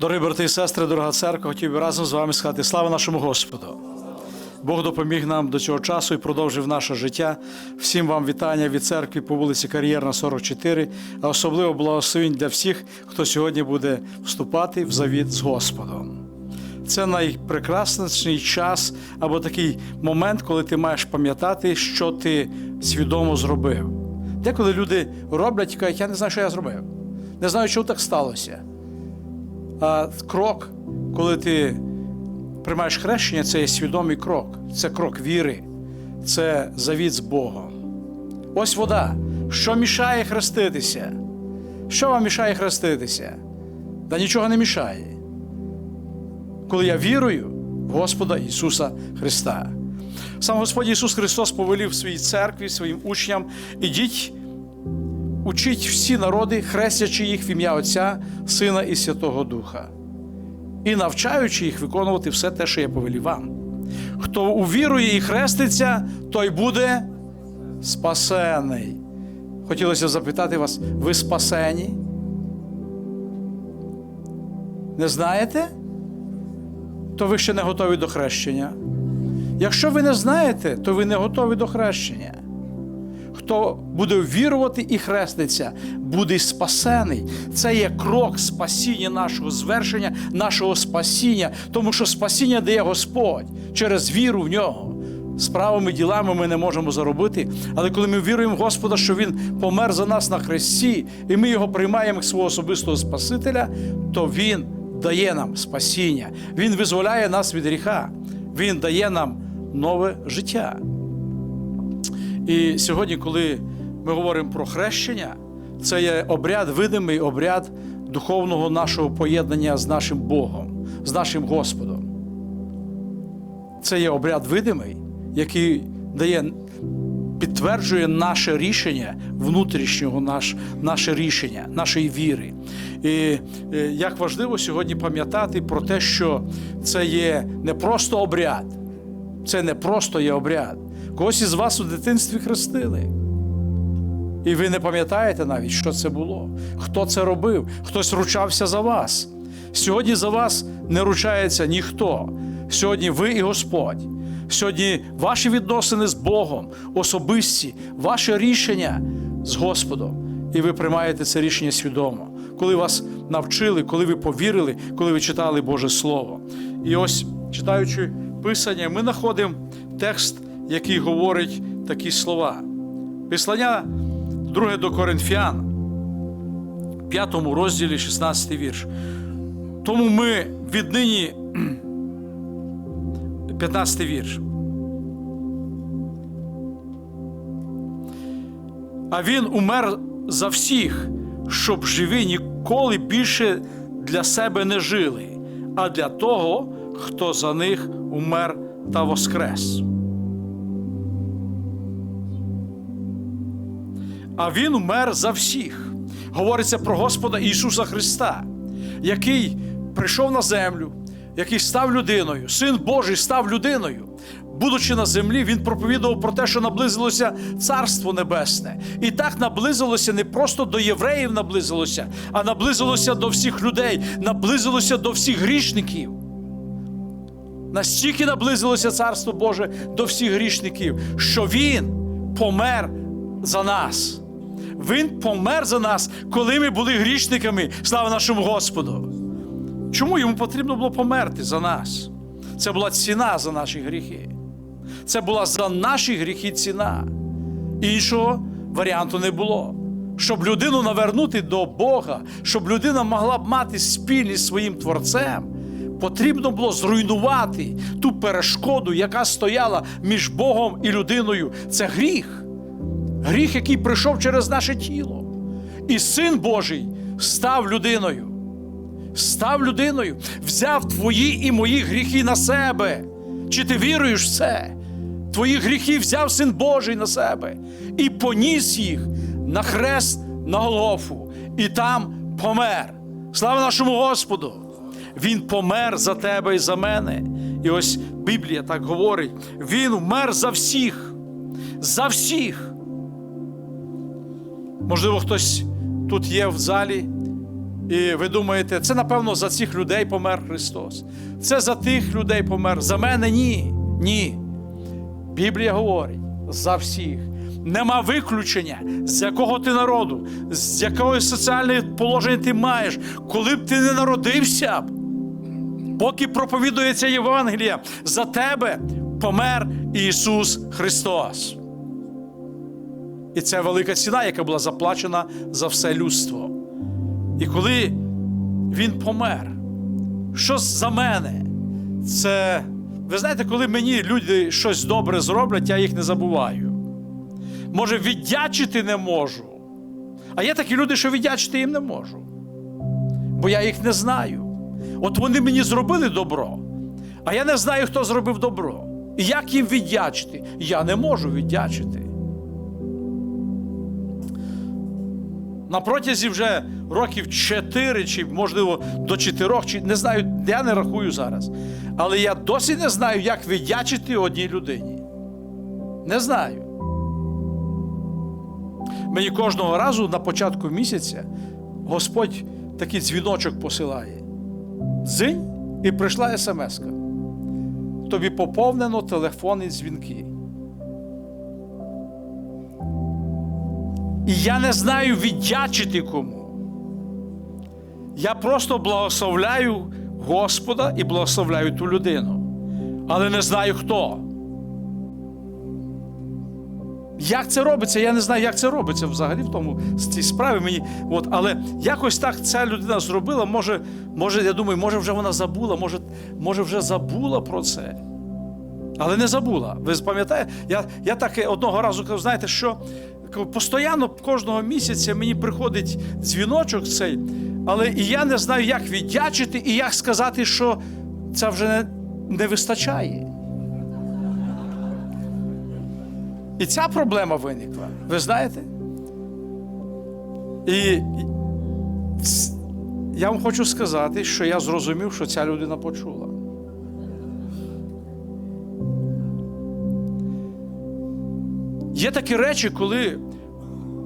Дорогі брати і сестри, дорога церква, хотів би разом з вами сказати слава нашому Господу. Бог допоміг нам до цього часу і продовжив наше життя. Всім вам вітання від церкви по вулиці Кар'єрна, 44, а особливо благословень для всіх, хто сьогодні буде вступати в завіт з Господом. Це найпрекрасніший час або такий момент, коли ти маєш пам'ятати, що ти свідомо зробив. Деколи люди роблять і кажуть, я не знаю, що я зробив. Не знаю, чому так сталося. А крок, коли ти приймаєш хрещення, це є свідомий крок. Це крок віри, це завіт з Богом. Ось вода. Що мішає хреститися? Що вам мішає хреститися? Та нічого не мішає. Коли я вірую в Господа Ісуса Христа. Сам Господь Ісус Христос повелів своїй церкві, своїм учням, ідіть, учіть всі народи, хрестячи їх в ім'я Отця, Сина і Святого Духа, і навчаючи їх виконувати все те, що я повелів вам. Хто увірує і хреститься, той буде спасений. Хотілося запитати вас, ви спасені? Не знаєте? То ви ще не готові до хрещення. Якщо ви не знаєте, то ви не готові до хрещення. Хто буде вірувати і хреститься, буде спасений. Це є крок спасіння нашого звершення, нашого спасіння, тому що спасіння дає Господь через віру в нього. Справами, ділами ми не можемо заробити, але коли ми віруємо в Господа, що Він помер за нас на хресті, і ми його приймаємо як свого особистого Спасителя, то Він дає нам спасіння, Він визволяє нас від гріха, Він дає нам нове життя. І сьогодні, коли ми говоримо про хрещення, це є обряд, видимий обряд духовного нашого поєднання з нашим Богом, з нашим Господом. Це є обряд видимий, який дає, підтверджує наше рішення внутрішнього, наш, наше рішення, нашої віри. І е, як важливо сьогодні пам'ятати про те, що це є не просто обряд, це не просто є обряд. Когось із вас у дитинстві хрестили. І ви не пам'ятаєте навіть, що це було, хто це робив, хтось ручався за вас. Сьогодні за вас не ручається ніхто. Сьогодні ви і Господь. Сьогодні ваші відносини з Богом, особисті, ваше рішення з Господом. І ви приймаєте це рішення свідомо, коли вас навчили, коли ви повірили, коли ви читали Боже Слово. І ось, читаючи Писання, ми знаходимо текст, який говорить такі слова. Післання 2 до Коринфян, 5 розділі, 16 вірш. Тому ми віднині 15 вірш. А він умер за всіх, щоб живі ніколи більше для себе не жили, а для того, хто за них умер та воскрес. А Він умер за всіх. Говориться про Господа Ісуса Христа, який прийшов на землю, який став людиною, Син Божий став людиною. Будучи на землі, він проповідував про те, що наблизилося Царство Небесне. І так наблизилося не просто до євреїв наблизилося, а наблизилося до всіх людей, наблизилося до всіх грішників. Настільки наблизилося Царство Боже до всіх грішників, що Він помер за нас. Він помер за нас, коли ми були грішниками. Слава нашому Господу. Чому йому потрібно було померти за нас? Це була ціна за наші гріхи. Це була за наші гріхи ціна. Іншого варіанту не було. Щоб людину навернути до Бога, щоб людина могла б мати спільність зі своїм Творцем, потрібно було зруйнувати ту перешкоду, яка стояла між Богом і людиною. Це гріх. Гріх, який прийшов через наше тіло. І Син Божий став людиною. Став людиною, взяв твої і мої гріхи на себе. Чи ти віруєш в це? Твої гріхи взяв Син Божий на себе і поніс їх на хрест на Голгофу, і там помер. Слава нашому Господу! Він помер за тебе і за мене. І ось Біблія так говорить: Він вмер за всіх, за всіх. Можливо, хтось тут є в залі І ви думаєте, це напевно за цих людей помер Христос. Це за тих людей помер. За мене ні. Ні. Біблія говорить за всіх. Нема виключення, з якого ти народу, з якого соціальне положення ти маєш, коли б ти не народився, поки проповідується Євангелія, за тебе помер Ісус Христос. І це велика ціна, яка була заплачена за все людство. І коли Він помер, що за мене? Це, ви знаєте, коли мені люди щось добре зроблять, я їх не забуваю. Може, віддячити не можу. А є такі люди, що віддячити їм не можу. Бо я їх не знаю. От вони мені зробили добро, а я не знаю, хто зробив добро. І як їм віддячити? Я не можу віддячити. На протязі вже років 4 чи, можливо, до 4, чи не знаю, я не рахую зараз. Але я досі не знаю, як віддячити одній людині. Не знаю. Мені кожного разу на початку місяця Господь такий дзвіночок посилає. Дзинь і прийшла смс-ка. Тобі поповнено телефонні дзвінки. І я не знаю віддячити кому. Я просто благословляю Господа і благословляю ту людину. Але не знаю хто. Як це робиться? Я не знаю, як це робиться взагалі в тому з цій справі мені. От, але якось так ця людина зробила. Може, може, я думаю, може вже вона забула, може, може вже забула про це. Але не забула. Ви пам'ятаєте? Я я так одного разу кажу, знаєте, що постійно кожного місяця мені приходить дзвіночок цей, але і я не знаю, як віддячити і як сказати, що це вже не, не вистачає. І ця проблема виникла. Ви знаєте? І я вам хочу сказати, що я зрозумів, що ця людина почула. Є такі речі, коли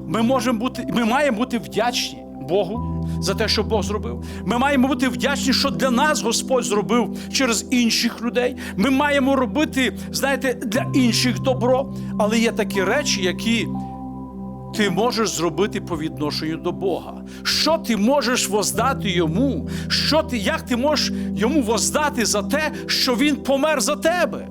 ми можемо бути, ми маємо бути вдячні Богу за те, що Бог зробив. Ми маємо бути вдячні, що для нас Господь зробив через інших людей. Ми маємо робити, знаєте, для інших добро. Але є такі речі, які ти можеш зробити по відношенню до Бога. Що ти можеш воздати йому? Що ти, Як ти можеш йому воздати за те, що він помер за тебе?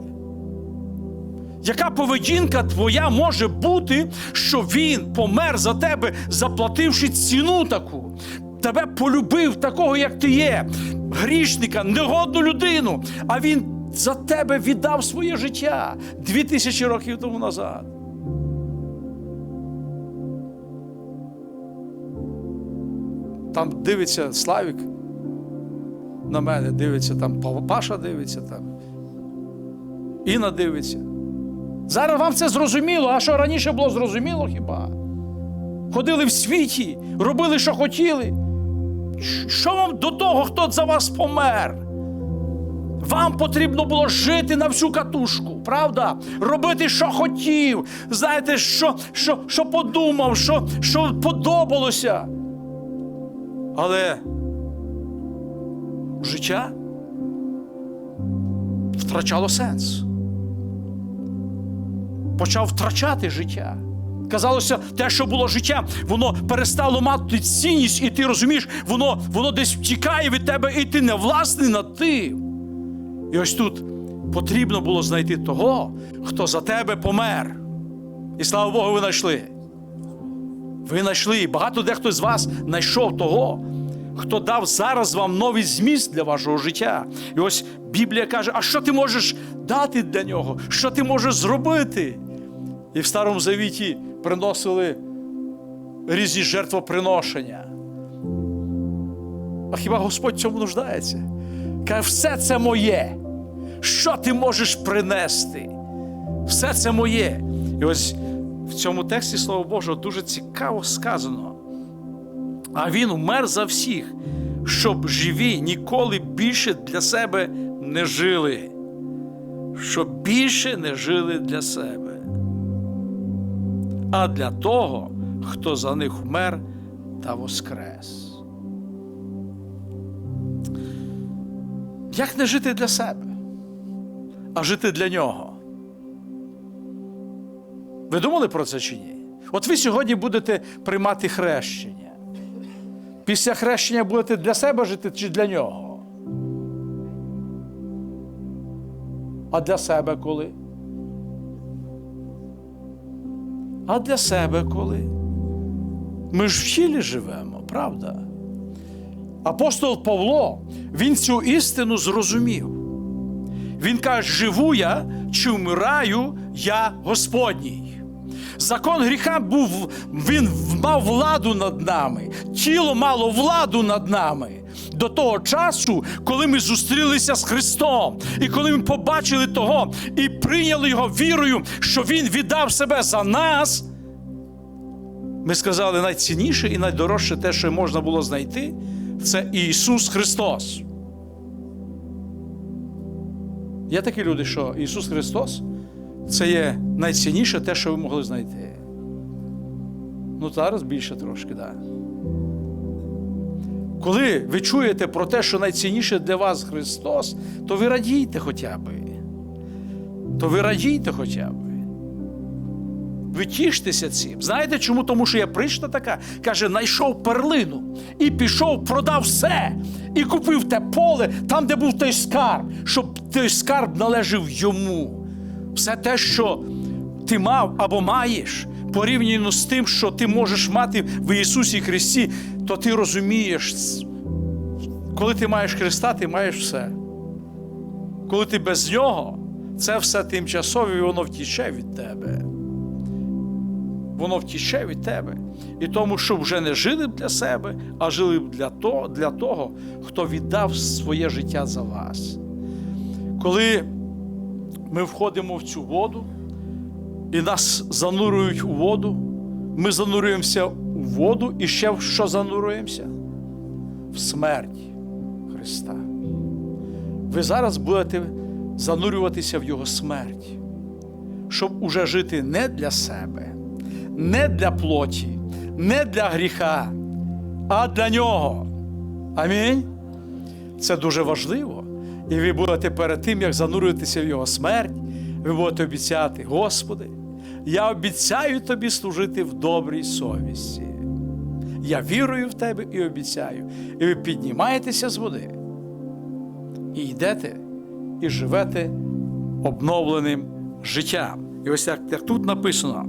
Яка поведінка твоя може бути, що він помер за тебе, заплативши ціну таку? Тебе полюбив такого, як ти є, грішника, негодну людину, а він за тебе віддав своє життя дві тисячі років тому назад. Там дивиться Славік на мене, дивиться, там Паша дивиться, там Інна дивиться. Зараз вам це зрозуміло, а що раніше було зрозуміло хіба? Ходили в світі, робили, що хотіли. Що вам до того, хто за вас помер? Вам потрібно було жити на всю катушку, правда? Робити, що хотів. Знаєте, що що, що подумав, що, що подобалося. Але життя втрачало сенс почав втрачати життя. Казалося, те, що було життя, воно перестало мати цінність, і ти розумієш, воно воно десь втікає від тебе, і ти не власний над тим. І ось тут потрібно було знайти того, хто за тебе помер. І слава Богу, ви знайшли. Ви знайшли, і багато дехто з вас знайшов того, хто дав зараз вам новий зміст для вашого життя. І ось Біблія каже: а що ти можеш дати для нього? Що ти можеш зробити? І в Старому Завіті приносили різні жертвоприношення. А хіба Господь цьому нуждається? Каже, все це моє. Що ти можеш принести? Все це моє. І ось в цьому тексті, Слово Боже, дуже цікаво сказано. А він умер за всіх, щоб живі ніколи більше для себе не жили, щоб більше не жили для себе а для того, хто за них вмер та воскрес. Як не жити для себе, а жити для нього? Ви думали про це чи ні? От ви сьогодні будете приймати хрещення. Після хрещення будете для себе жити чи для нього? А для себе коли? А для себе коли? Ми ж в тілі живемо, правда? Апостол Павло, він цю істину зрозумів. Він каже: живу я чи вмираю, я Господній. Закон гріха був, він мав владу над нами, тіло мало владу над нами до того часу, коли ми зустрілися з Христом, і коли ми побачили того і прийняли його вірою, що Він віддав себе за нас. Ми сказали, найцінніше і найдорожче те, що можна було знайти, це Ісус Христос. Є такі люди, що Ісус Христос це є найцінніше те, що ви могли знайти. Ну, зараз більше трошки, так. Да. Коли ви чуєте про те, що найцінніше для вас Христос, то ви радійте хоча б. То ви радійте хоча б. Ви тіштеся цим. Знаєте чому? Тому що є причта така, каже, знайшов перлину і пішов, продав все, і купив те поле там, де був той скарб, щоб той скарб належав йому. Все те, що ти мав або маєш, порівняно з тим, що ти можеш мати в Ісусі Христі, то ти розумієш, коли ти маєш Христа, ти маєш все. Коли ти без Нього, це все тимчасове, і воно втіче від тебе воно втіче від тебе. І тому, щоб вже не жили б для себе, а жили б для того, для того, хто віддав своє життя за вас. Коли ми входимо в цю воду і нас занурюють у воду, ми занурюємося у воду і ще в що занурюємося? В смерть Христа. Ви зараз будете занурюватися в Його смерть, щоб уже жити не для себе не для плоті, не для гріха, а для нього. Амінь. Це дуже важливо. І ви будете перед тим, як занурюєтеся в його смерть, ви будете обіцяти, Господи, я обіцяю тобі служити в добрій совісті. Я вірую в тебе і обіцяю. І ви піднімаєтеся з води і йдете, і живете обновленим життям. І ось як, як тут написано.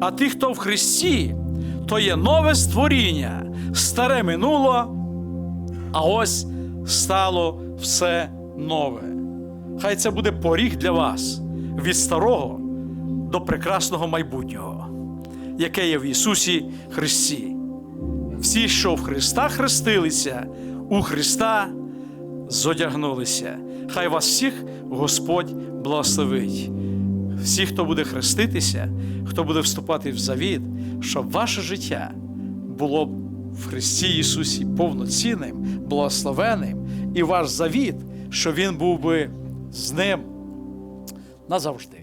А ті, хто в Христі, то є нове створіння, старе минуло, а ось стало все нове. Хай це буде поріг для вас від старого до прекрасного майбутнього, яке є в Ісусі Христі. Всі, що в Христа хрестилися, у Христа зодягнулися. Хай вас всіх Господь благословить всі, хто буде хреститися, хто буде вступати в завіт, щоб ваше життя було в Христі Ісусі повноцінним, благословенним, і ваш завіт, що Він був би з ним назавжди.